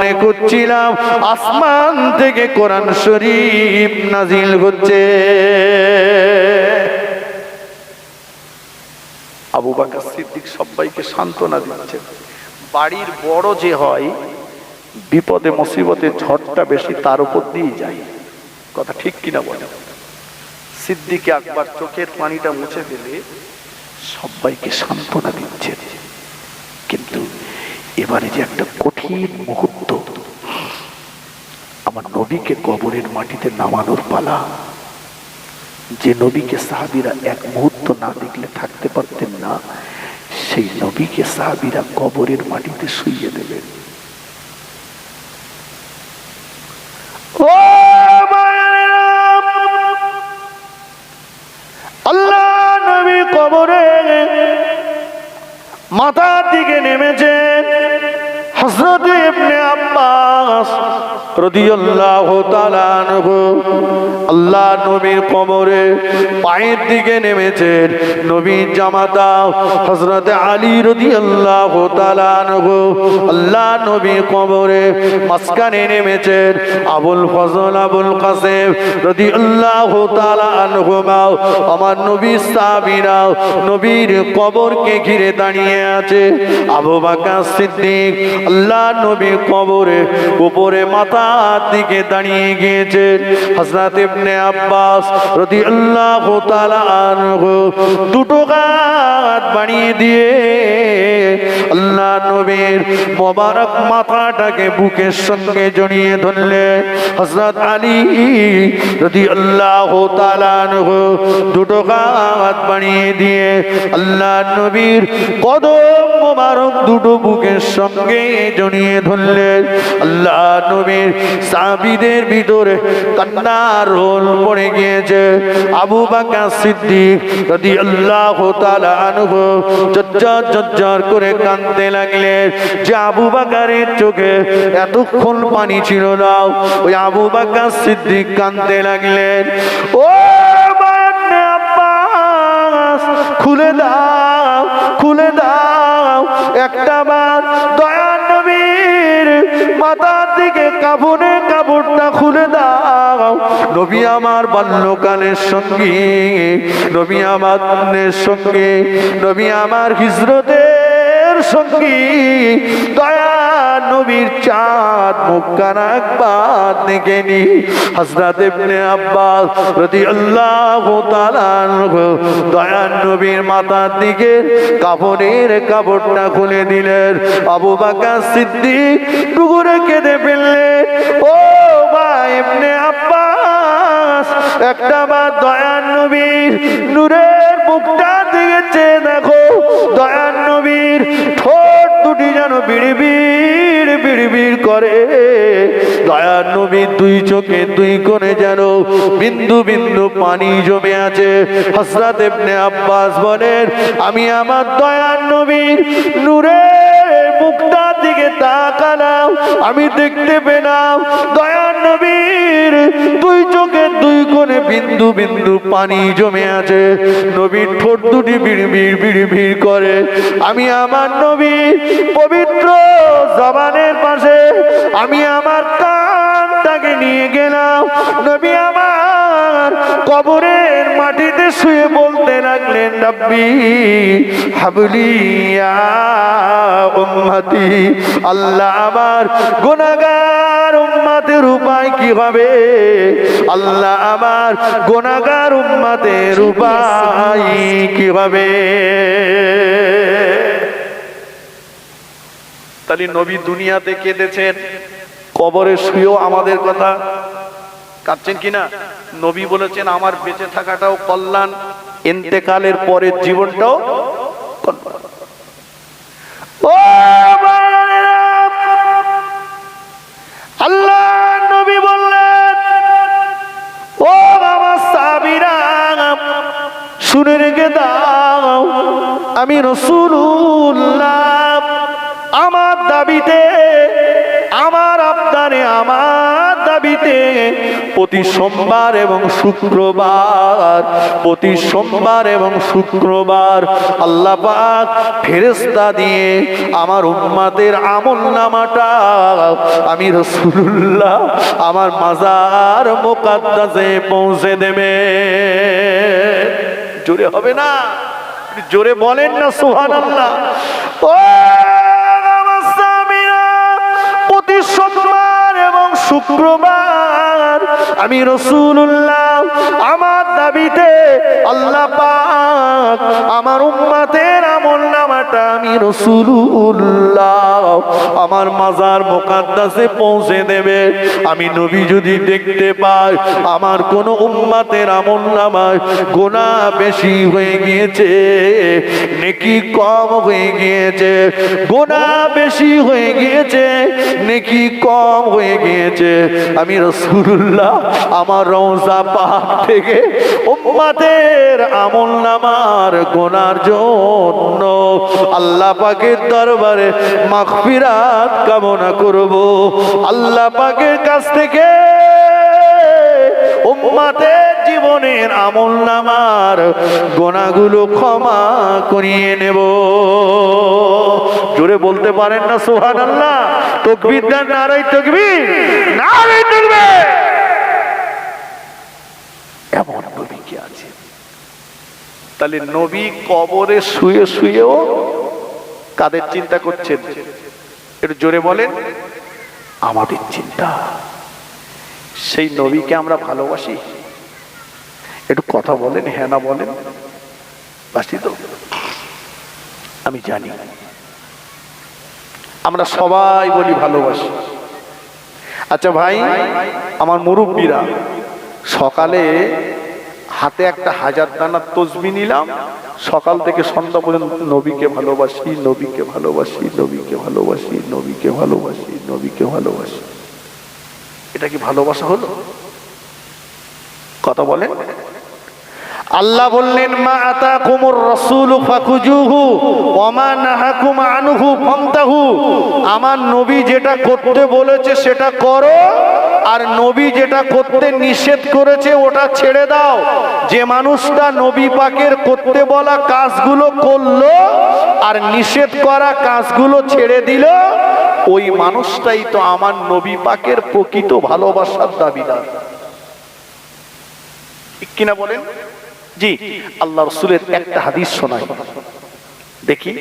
মনে করছিলাম আসমান থেকে কোরআন শরীফ নাজিল হচ্ছে। আবু বাকর সিদ্দিক সবাইকে সান্ত্বনা দিচ্ছে। বাড়ির বড় যে হয়, বিপদে, মুসিবতে ঝড়টা বেশি তার উপর দিয়ে যায়। কথা ঠিক কিনা বলে? সিদ্দিকে আকবার চোখের পানিটা মুছে দিলে সবাইকে সান্ত্বনা দিচ্ছে। এবারে যে একটা কঠিন মুহূর্ত। আমার নবীকে কবরের মাটিতে নামানোর পালা। যে নবীকে সাহাবিরা এক মুহূর্ত না দেখলে থাকতে পারতেন না, সেই নবীকে সাহাবিরা কবরের মাটিতে শুইয়ে দেবেন। আল্লাহ নবী কবরে মাথার দিকে নেমেছেন হযরত ইবনে আব্বাস রাদিয়াল্লাহু তাআলা আনহু। আল্লাহ নবীর কবরে পায়ের দিকে নেমেছেন। নবীর জামাতা হযরত আলী রাদিয়াল্লাহু তাআলা আনহু আল্লাহ নবীর কবরে মাঝখানে নেমেছেন। আবুল ফজল, আবুল কাসেম রাদিয়াল্লাহু তাআলা আনহুমা, আমার নবী সাহাবীরা নবীর কবরকে ঘিরে দাঁড়িয়ে আছে। আবু বকর সিদ্দিক আল্লাহ নবীর কবরে উপরে মাথার দিকে দাঁড়িয়ে গিয়েছেন হযরত ইবনে আব্বাস রাদিয়াল্লাহু তাআলা আনহু দুটো হাত বাড়িয়ে দিয়ে আল্লাহ নবীর মোবারক মাথাটাকে বুকের সঙ্গে জড়িয়ে ধরলে। হযরত আলী রাদিয়াল্লাহু তাআলা আনহু দুটো হাত বাড়িয়ে দিয়ে আল্লাহ নবীর কদম মোবারক দুটো বুকের সঙ্গে জড়িয়ে ধরলেন আল্লাহ নবীর সাহাবীদের ভিতরে কান্নার রোল পড়ে গিয়েছে। আবু বাকা সিদ্দিক রাদিয়াল্লাহু তাআলা আনহু জজ্জর জজ্জর করে কাঁদতে লাগলেন। যে আবু বাকারের চোখে এতক্ষণ পানি ছিল না, ওই আবু বাকা সিদ্দিক কাঁদতে লাগলেন। ও খুলে দাও খুলে দাও, একটা বার দিকে কাপড়ে কাপড়টা খুলে দাও। নবী আমার বাল্যকালের সঙ্গে, নবী আমার সঙ্গে, নবী আমার হিজরতের সঙ্গী দয়া নবীর চাঁদ মুখানা একবার দেখেনি হযরত ইবনে আব্বাস রাদিয়াল্লাহু তাআলা দয়ার নবীর মাথার দিকে কাপড়ের কাপড়টা খুলে দিলেন। আবু বকর সিদ্দিক ডুগুরে কেঁদে ফেললেন ও ভাই ইবনে আব্বাস, একটা বা দয়ার নবীর নূরের মুখটা দিকে চেয়ে দেখো। দয়ার নবীর ঠোঁট দুটি যেন বিড়বিড় বিড়বিড় করে। দয়ার নবীর দুই চোখে দুই কোণে যেন বিন্দু বিন্দু পানি জমে আছে। হসরাত ইবনে আব্বাস বলেন, আমি আমার দয়ার নবীর নূরে মুক্তার দিকে তাকালাম। আমি দেখতে পেলাম দয়ার বিন্দু বিন্দু পানি জমে আছে। নবীর ঠোঁট দুটি বিড়বিড় বিড় বিড় বিড় করে। আমি আমার নবী পবিত্র জবানের পাশে। আমি আমার কানটাকে নিয়ে গেলাম। নবী আমার কবরের মাটিতে শুয়ে বলতে লাগলেন রব্বি হাবলিয়া উম্মতি আল্লাহ আমার গুনাহগার উম্মতের উপায় কি হবে? আল্লাহ আমার গুনাহগার উম্মতের উপায় কি হবে? তাহলে নবী দুনিয়াতে কেঁদেছেন কবরে শুয়েও আমাদের কথা কাঁদছেন কিনা? নবী বলেছেন আমার বেঁচে থাকাটাও কল্যাণ। এতেকালের পরের জীবনটাও দাবিতে প্রতি সোমবার এবং শুক্রবার, প্রতি সোমবার এবং শুক্রবার আল্লাহ ফেরেস্তা দিয়ে আমার উম্মাদের আমল নামাটা, আমি রসুল্লাহ আমার মাজার মোকাদ্দাসে পৌঁছে দেবে। জোরে হবে না? জোরে বলেন না সোহান আল্লাহ প্রতি সোমবার শুক্রবার আমি রসুল্লাহ আমার দাবিতে আল্লাহ পাক আমার উম্মাতের আমল নামাটা আমি রসুল্লাহ আমার মাজার মোকাদ্দাসে পৌঁছে দেবে। আমি নবী যদি দেখতে পাই, আমার কোন উম্মাতের আমল নামায় গোনা বেশি হয়ে গিয়েছে, নেকি কম হয়ে গিয়েছে গোনা বেশি হয়ে গিয়েছে, নেকি কম হয়ে গিয়েছে। আমি রসুল্লাহ আমার রওজা পাক থেকে উম্মাতের আমল নামার গোনার জন্য আল্লাহ পাকের দরবারে মাগফিরাত কামনা করব। আল্লাহ পাকের কাছ থেকে জীবনের আমল নামার গোনাগুলো ক্ষমা করিয়ে নেব। জোরে বলতে পারেন না সোহান আল্লাহ তকবির নারাই তকবির নারাই তকবির। এমন নবী তাহলে নবী কবরে শুয়ে শুয়েও কাদের চিন্তা করছেন? একটু জোরে বলেন, আমাদের চিন্তা। সেই নবীকে আমরা ভালোবাসি। একটু কথা বলেন হ্যাঁ না বলেন? বাসি তো? আমি জানি। আমরা সবাই বলি ভালোবাসি। আচ্ছা ভাই, আমার মুরব্বীরা, সকালে হাতে একটা হাজার দানার তসবি নিলাম। সকাল থেকে সন্ধ্যা পর্যন্ত নবীকে ভালোবাসি নবীকে ভালোবাসি নবীকে ভালোবাসি নবীকে ভালোবাসি নবীকে ভালোবাসি। এটা কি ভালোবাসা হলো? কথা বলেন। আল্লাহ বললেন, মা আতা কুমুর রসুল ফাকুজুহু ওমা নাহাকুম আনহু ফান্তাহু আমার নবী যেটা করতে বলেছে সেটা করো। আর নবী যেটা করতে নিষেধ করেছে, ওটা ছেড়ে দাও। যে মানুষটা নবী পাকের করতে বলা কাজগুলো করল আর নিষেধ করা কাজগুলো ছেড়ে দিল, ওই মানুষটাই তো আমার নবী পাকের প্রকৃত ভালোবাসার দাবিদার। ঠিক কিনা বলেন? জি, আল্লাহ রসুলের একটা হাদিস শোনাই। দেখি,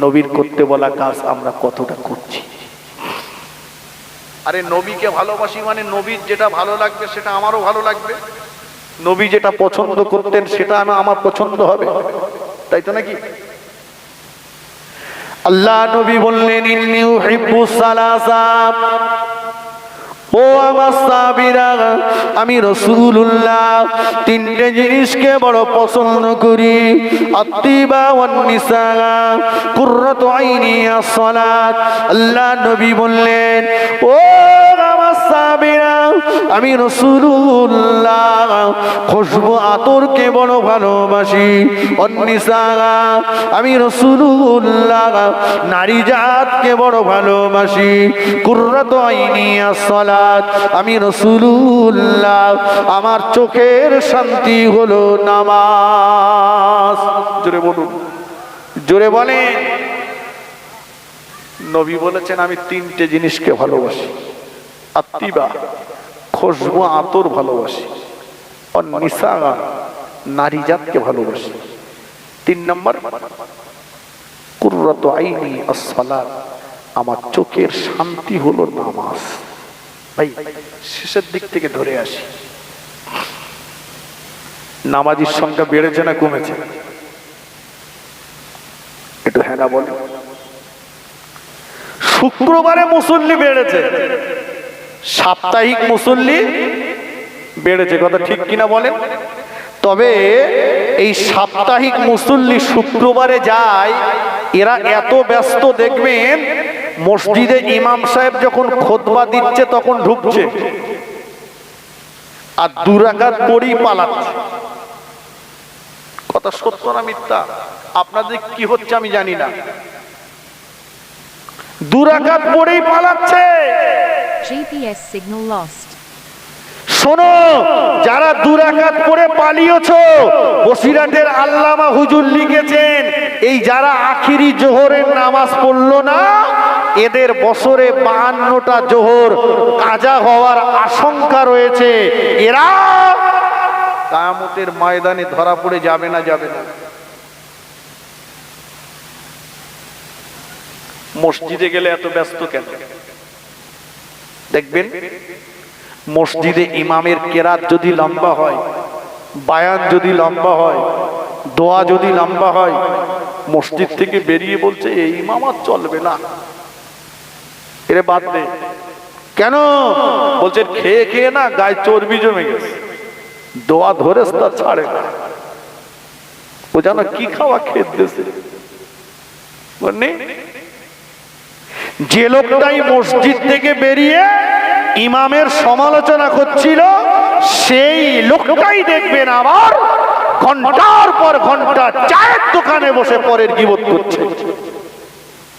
নবীর করতে বলা কাজ আমরা কতটা করছি। আরে নবীকে ভালোবাসি মানে নবীর যেটা ভালো লাগবে, সেটা আমারও ভালো লাগবে। নবী যেটা পছন্দ করতেন, সেটা আমার পছন্দ হবে। তাই তো নাকি? আল্লাহ নবী বললেন, ইন্নি উহিব্বু সালাসা। ও আমার সাবিরা আমি রসুল্লাহ তিনটে জিনিসকে বড় পছন্দ করি। আত্মিবা ওয়ান্নিসা, কুররাতু আইনি as-সালাত আল্লাহ নবী বললেন, ও আমার সাবিরা আমি রসুল্লাহ খুশবু আতরকে বড় ভালোবাসি? অন্নিসা, আমি রসুল্লাহ নারী জাতকে বড় ভালোবাসি? কুর্রাত আইনি as-সালাত আমি রসুল্লাহ আমার চোখের শান্তি হলো নামাজ। জোরে বলুন। জোরে বলে নবী বলেছেন, আমি তিনটে জিনিসকে ভালোবাসি। আত্মিবা। খুশবু আতর ভালোবাসি। নারী জাতকে ভালোবাসি। তিন নম্বর, কুর্রত আইনি আমার চোখের শান্তি হলো নামাজ। ভাই, শেষের দিক থেকে ধরে আসি। নামাজির সংখ্যা বেড়েছে না কমেছে? একটু হ্যাঁ বলে শুক্রবারে মুসল্লি বেড়েছে। সাপ্তাহিক মুসল্লি বেড়েছে, কথা ঠিক কিনা বলেন? তবে এই সাপ্তাহিক মুসল্লি শুক্রবারে যায়, এরা এত ব্যস্ত দেখবেন, মসজিদে ইমাম সাহেব যখন খোদবা দিচ্ছে তখন ঢুকছে। আর দুরাকাত পড়েই পালাচ্ছে। কথা সত্য না মিথ্যা? আপনাদের কি হচ্ছে আমি জানি না। দুরাকাত পড়েই পালাচ্ছে। GPS signal lost. শোনো, যারা দুরাকাত করে পালিয়েছ বসিরাটের আল্লামা হুজুর লিখেছেন, এই যারা আখিরি জোহরের নামাজ পড়ল না, এদের বছরে বাহান্নটা জোহর কাজা হওয়ার আশঙ্কা রয়েছে। এরা কায়ামতের ময়দানে ধরা পড়ে যাবে না যাবে না। মসজিদে গেলে এত ব্যস্ত কেন? দেখবেন, মসজিদে ইমামের কেরাত যদি লম্বা হয়, বায়ান যদি লম্বা হয়, দোয়া যদি লম্বা হয়, মসজিদ থেকে বেরিয়ে বলছে, এই ইমাম আর চলবে না। এরে বাদ দে। কেন? বলছে, খেয়ে খেয়ে না, গায়ে চর্বি জমে গেছে। দোয়া ধরে তা ছাড়ে না। ও যেন কি খাওয়া খেত দেশে? যে লোকটাই মসজিদ থেকে বেরিয়ে ইমামের সমালোচনা করছিল, সেই লোকটাই দেখবেন আবার ঘণ্টার পর ঘণ্টা চায়ের দোকানে বসে পরের গিবত করছে।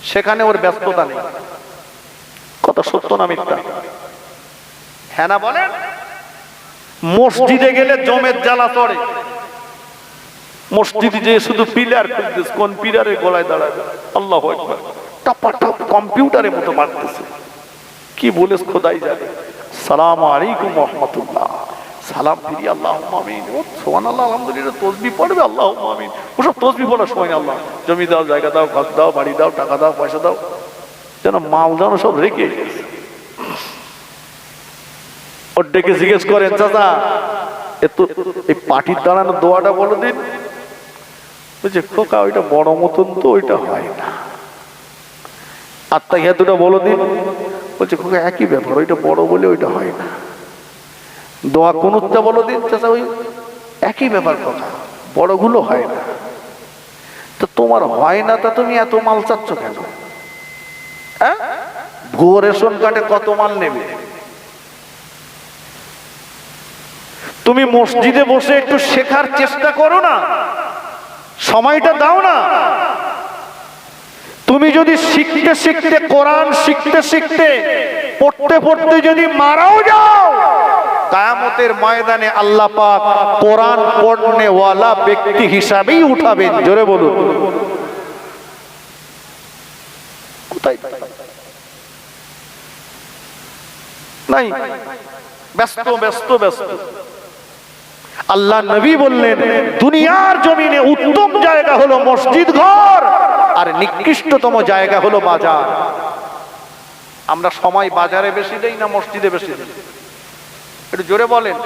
সেখানে ওর ব্যস্ততা নেই। কত সত্য না মিথ্যা? হ্যাঁ না বলেন? মসজিদে গেলে জমের জ্বালা চড়ে। মসজিদে শুধু পিলার কোন পিলারের গলায় দাঁড়াবে আল্লাহ একবার টাপা টাপ কম্পিউটারের মতো মারতেছে। কি বলেছ খোদাই যাবে সালাম আলাইকুম রহমতুল্লাহ। সালাম ফিরি আল্লাহ আমিন। ও সোহান আল্লাহ আলহামদুলিল্লাহ, তসবি পড়বে আল্লাহ আমিন। ওসব তসবি পড়ার সময় আল্লাহ। জমি দাও, জায়গা দাও, ঘর দাও, বাড়ি দাও, টাকা দাও, পয়সা দাও। যেন মাল যেন সব রেখে এসেছে। ওর ডেকে জিজ্ঞেস করেন, চাচা এই পাটির দাঁড়ানো দোয়াটা বলে দিন। বলছে, খোকা, ওইটা বড় মতন তো, ওইটা হয় না। আত্মা দুটো বলো দিন। বলছে, খোকা, একই ব্যাপার, ওইটা বড় বলে ওইটা হয় না। দোয়া কোনুতটা বলো দিন, চাচা, ওই একই ব্যাপার কথা, বড়গুলো হয় না। তো তোমার হয় না তা তুমি এত মাল চাচ্ছ কেন? ভুয়ো রেশন কার্ডে কত মাল নেবে? তুমি মসজিদে বসে একটু শেখার চেষ্টা করো না। সময়টা দাও না। তুমি যদি শিখতে শিখতে কোরআন শিখতে শিখতে পড়তে পড়তে যদি মারাও যাও, কায়ামতের ময়দানে আল্লাহ পাক কোরআন পড়নে ওয়ালা ব্যক্তি হিসাবেই উঠাবেন। জোরে বলুন। নাই। ব্যস্ত ব্যস্ত ব্যস্ত। আল্লাহ নবী বললেন, দুনিয়ার জমিনে উত্তম জায়গা হলো মসজিদ ঘর। আর নিকৃষ্টতম জায়গা হলো বাজার। আমরা সময় বাজারে বেশি দেই না মসজিদে বেশি দেই? একটু জোরে বলেন।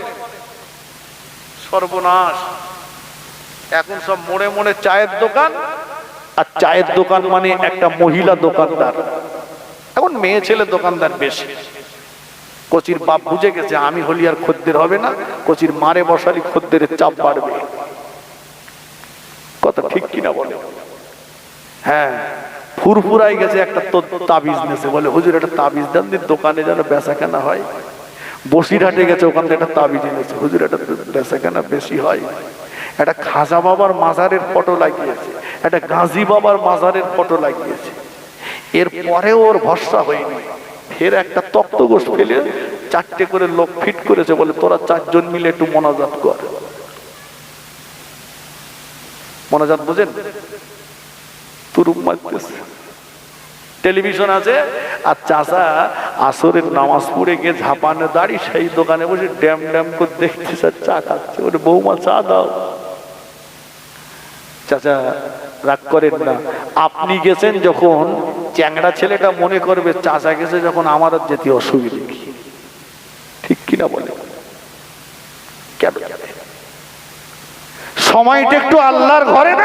সর্বনাশ। এখন সব মোড়ে মোড়ে চায়ের দোকান, আর চায়ের দোকান মানে একটা মহিলা দোকানদার। এখন মেয়ে ছেলে দোকানদার বেশি। কচির বাপ বুঝে গেছে, আমি হলি আর খদ্দের হবে না, কচির মারে বসালি খদ্দের চাপ বাড়বে। কথা ঠিক কিনা বলে হ্যাঁ ফুরফুরাই গেছে একটা তাবিজ নেছে বলে, হুজুর একটা তাবিজ দেন দোকানে যেন বেচা কেনা হয়। বসিরহাটে গেছে, ওখান থেকে একটা তাবিজ এনেছে। হুজুর একটা বেচা কেনা বেশি হয়। একটা খাজা বাবার মাজারের ফটো লাগিয়েছে, একটা গাজী বাবার মাজারের ফটো লাগিয়েছে। এর পরেও ওর ভরসা হয়নি। ফের একটা তক্ত গোষ্ঠ ফেলে চারটে করে লোক ফিট করেছে বলে, তোরা চারজন মিলে একটু মনাজাত কর। মনাজাত বোঝেন? টেলিভিশন আছে, আর চাষা আসরের নামাজ পড়ে গিয়ে ঝাপানে দাঁড়ি সেই দোকানে বসে ড্যাম ড্যাম করে দেখতেছে স্যার চা খাচ্ছে। ওরে বৌমা, চা দাও। চাচা, রাগ করেন না। আপনি গেছেন যখন, চ্যাংড়া ছেলেটা মনে করবে চাচা গেছে যখন আমার যেতে অসুবিধে কি? ঠিক কিনা বলে? কেন সময়টা একটু আল্লাহর ঘরে না